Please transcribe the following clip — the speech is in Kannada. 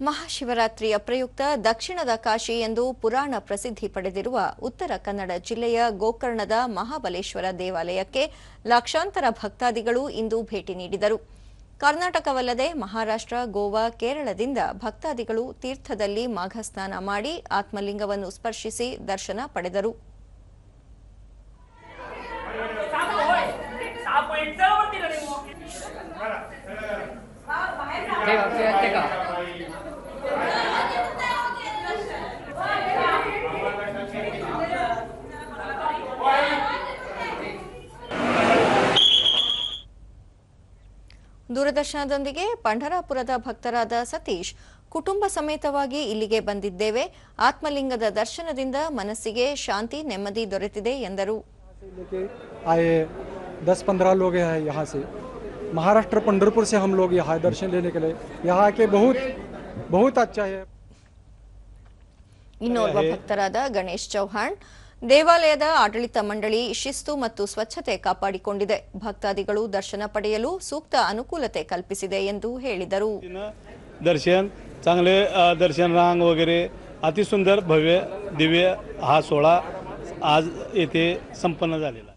ಮಹಾಶಿವರಾತ್ರಿಯ ಪ್ರಯುಕ್ತ ದಕ್ಷಿಣದ ಕಾಶಿ ಎಂದು ಪುರಾಣ ಪ್ರಸಿದ್ಧಿ ಪಡೆದಿರುವ ಉತ್ತರ ಕನ್ನಡ ಜಿಲ್ಲೆಯ ಗೋಕರ್ಣದ ಮಹಾಬಲೇಶ್ವರ ದೇವಾಲಯಕ್ಕೆ ಲಕ್ಷಾಂತರ ಭಕ್ತಾದಿಗಳು ಇಂದು ಭೇಟಿ ನೀಡಿದರು ಕರ್ನಾಟಕವಲ್ಲದೆ ಮಹಾರಾಷ್ಟ್ರ ಗೋವಾ ಕೇರಳದಿಂದ ಭಕ್ತಾದಿಗಳು ತೀರ್ಥದಲ್ಲಿ ಮಾಘಸ್ನಾನ ಮಾಡಿ ಆತ್ಮಲಿಂಗವನ್ನು ಸ್ಪರ್ಶಿಸಿ ದರ್ಶನ ಪಡೆದರು ದೂರದರ್ಶನದೊಂದಿಗೆ ಪಂಢರಾಪುರದ ಭಕ್ತರಾದ ಸತೀಶ್ ಕುಟುಂಬ ಸಮೇತವಾಗಿ ಇಲ್ಲಿಗೆ ಬಂದಿದ್ದೇವೆ ಆತ್ಮಲಿಂಗದ ದರ್ಶನದಿಂದ ಮನಸ್ಸಿಗೆ ಶಾಂತಿ ನೆಮ್ಮದಿ ದೊರೆತಿದೆ ಎಂದರು लेके आए दस पंद्रह लोग हैं यहाँ से महाराष्ट्र पंढरपुर से हम लोग यहाँ दर्शन लेने के लिए यहाँ के बहुत बहुत अच्छा है ಇನ್ನೋರ್ವ ಭಕ್ತರಾದ ಗಣೇಶ್ ಚೌಹಾಣ್ ದೇವಾಲಯದ ಆಡಳಿತ ಮಂಡಳಿ ಶಿಸ್ತು ಮತ್ತು ಸ್ವಚ್ಛತೆ ಕಾಪಾಡಿಕೊಂಡಿದೆ ಭಕ್ತಾದಿಗಳು ದರ್ಶನ ಪಡೆಯಲು ಸೂಕ್ತ ಅನುಕೂಲತೆ ಕಲ್ಪಿಸಿದೆ ಎಂದು ಹೇಳಿದರು पद्धतीनं दर्शन चांगले अ, दर्शन रांग वगैरे अतिसुंदर भव्य दिव्य हा सोहळा आज येथे संपन्न झालेला आहे.